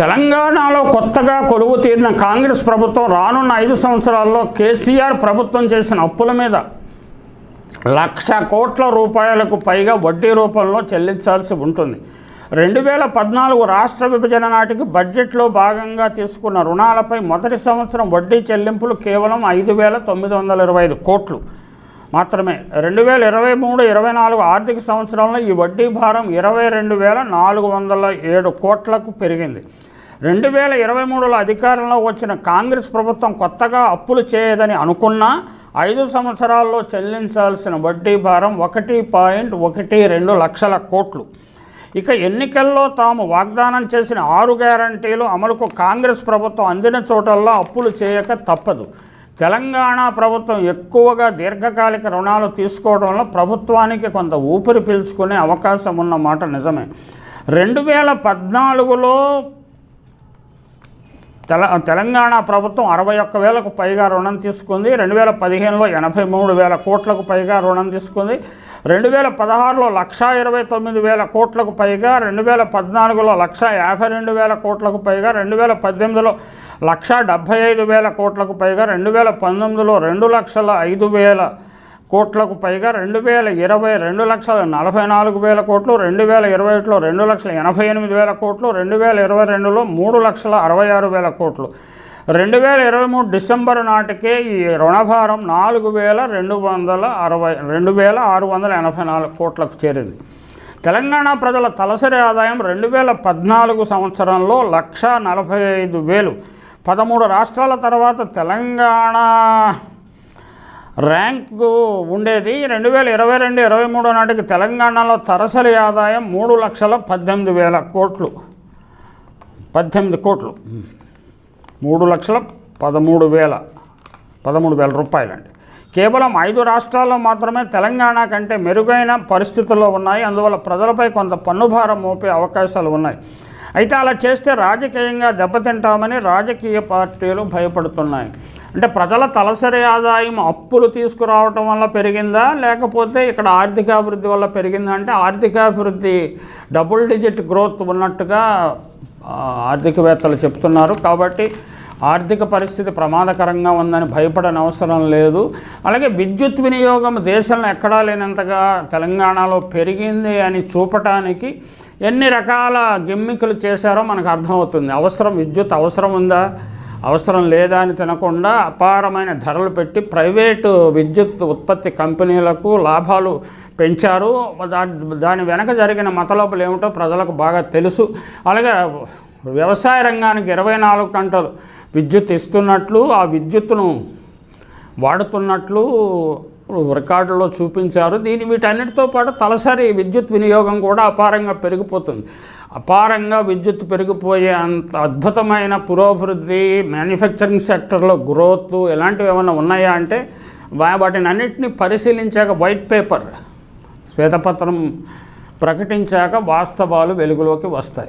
తెలంగాణలో కొత్తగా కొలువు తీరిన కాంగ్రెస్ ప్రభుత్వం రానున్న ఐదు సంవత్సరాల్లో కేసీఆర్ ప్రభుత్వం చేసిన అప్పుల మీద లక్ష కోట్ల రూపాయలకు పైగా వడ్డీ రూపంలో చెల్లించాల్సి ఉంటుంది. రెండు వేల పద్నాలుగు రాష్ట్ర విభజన నాటికి బడ్జెట్లో భాగంగా తీసుకున్న రుణాలపై మొదటి సంవత్సరం వడ్డీ చెల్లింపులు కేవలం ఐదు వేల తొమ్మిది వందల ఇరవై ఐదు కోట్లు. మాత్రమే. రెండు వేల ఇరవై మూడు ఇరవై నాలుగు ఆర్థిక సంవత్సరంలో ఈ వడ్డీ భారం ఇరవై రెండు వేల నాలుగు వందల ఏడు కోట్లకు పెరిగింది. రెండు వేల ఇరవై మూడులో అధికారంలో వచ్చిన కాంగ్రెస్ ప్రభుత్వం కొత్తగా అప్పులు చేయదని అనుకున్నా ఐదు సంవత్సరాల్లో చెల్లించాల్సిన వడ్డీ భారం ఒకటి పాయింట్ ఒకటి రెండు లక్షల కోట్లు. ఇక ఎన్నికల్లో తాము వాగ్దానం చేసిన ఆరు గ్యారంటీలు అమలుకు కాంగ్రెస్ ప్రభుత్వం అందిన చోటల్లో అప్పులు చేయక తప్పదు. తెలంగాణ ప్రభుత్వం ఎక్కువగా దీర్ఘకాలిక రుణాలు తీసుకోవడంలో ప్రభుత్వానికి కొంత ఊపిరి పీల్చుకునే అవకాశం ఉన్న మాట నిజమే. రెండు వేల పద్నాలుగులో తెల తెలంగాణ ప్రభుత్వం అరవై ఒక్క వేలకు పైగా రుణం తీసుకుంది రెండు వేల పదిహేనులో ఎనభై మూడు వేల కోట్లకు పైగా రుణం తీసుకుంది. రెండు వేల పదహారులో లక్షా ఇరవై తొమ్మిది వేల కోట్లకు పైగా రెండు వేల పద్నాలుగులో లక్ష యాభై రెండు వేల కోట్లకు పైగా రెండు వేల పద్దెనిమిదిలో లక్షా డెబ్భై ఐదు వేల కోట్లకు పైగా రెండు వేల పంతొమ్మిదిలో రెండు లక్షల ఐదు వేల కోట్లకు పైగా రెండు వేల ఇరవై రెండు లక్షల నలభై నాలుగు వేల కోట్లు రెండు వేల ఇరవై ఒకటిలో రెండు లక్షల ఎనభై ఎనిమిది వేల కోట్లు రెండు వేల ఇరవై రెండులో మూడు లక్షల అరవై ఆరు వేల కోట్లు. రెండు వేల ఇరవై మూడు డిసెంబర్ నాటికే ఈ రుణభారం నాలుగు వేల రెండు వందల అరవై రెండు వేల ఆరు వందల ఎనభై నాలుగు కోట్లకు చేరింది. తెలంగాణ ప్రజల తలసరి ఆదాయం రెండు వేల పద్నాలుగు సంవత్సరంలో లక్ష నలభై ఐదు వేలు. పదమూడు రాష్ట్రాల తర్వాత తెలంగాణ ర్యాంకు ఉండేది. రెండు వేల ఇరవై రెండు ఇరవై మూడు నాటికి తెలంగాణలో తరసరి ఆదాయం మూడు లక్షల పద్దెనిమిది వేల కోట్లు. పద్దెనిమిది కోట్లు. మూడు లక్షల పదమూడు వేల పదమూడు వేల రూపాయలండి. కేవలం ఐదు రాష్ట్రాల్లో మాత్రమే తెలంగాణ కంటే మెరుగైన పరిస్థితుల్లో ఉన్నాయి. అందువల్ల ప్రజలపై కొంత పన్నుభారం మోపే అవకాశాలు ఉన్నాయి. అయితే అలా చేస్తే రాజకీయంగా దెబ్బతింటామని రాజకీయ పార్టీలు భయపడుతున్నాయి. అంటే ప్రజల తలసరి ఆదాయం అప్పులు తీసుకురావటం వల్ల పెరిగిందా? లేకపోతే ఇక్కడ ఆర్థికాభివృద్ధి వల్ల పెరిగిందా? అంటే ఆర్థికాభివృద్ధి డబుల్ డిజిట్ గ్రోత్ ఉన్నట్టుగా ఆర్థికవేత్తలు చెప్తున్నారు. కాబట్టి ఆర్థిక పరిస్థితి ప్రమాదకరంగా ఉందని భయపడని అవసరం లేదు. అలాగే విద్యుత్ వినియోగం దేశంలో ఎక్కడా లేనంతగా తెలంగాణలో పెరిగింది అని చూపటానికి ఎన్ని రకాల గిమ్మికులు చేశారో మనకు అర్థమవుతుంది. అవసరం విద్యుత్ అవసరం ఉందా? అవసరం లేదా అని తినకుండా అపారమైన ధరలు పెట్టి ప్రైవేటు విద్యుత్ ఉత్పత్తి కంపెనీలకు లాభాలు పెంచారు. దాని దాని వెనక జరిగిన మతలోపలు ఏమిటో ప్రజలకు బాగా తెలుసు. అలాగే వ్యవసాయ రంగానికి ఇరవై నాలుగు గంటలు విద్యుత్ ఇస్తున్నట్లు ఆ విద్యుత్తును వాడుతున్నట్లు రికార్డులో చూపించారు. దీని వీటన్నిటితో పాటు తలసరి విద్యుత్ వినియోగం కూడా అపారంగా పెరిగిపోతుంది. అపారంగా విద్యుత్ పెరిగిపోయే అంత అద్భుతమైన పురోభివృద్ధి మ్యానుఫ్యాక్చరింగ్ సెక్టర్లో గ్రోత్ ఇలాంటివి ఏమైనా ఉన్నాయా అంటే వా- వాటిని అన్నింటినీ పరిశీలించాక వైట్ పేపర్ శ్వేతపత్రం ప్రకటించాక వాస్తవాలు వెలుగులోకి వస్తాయి.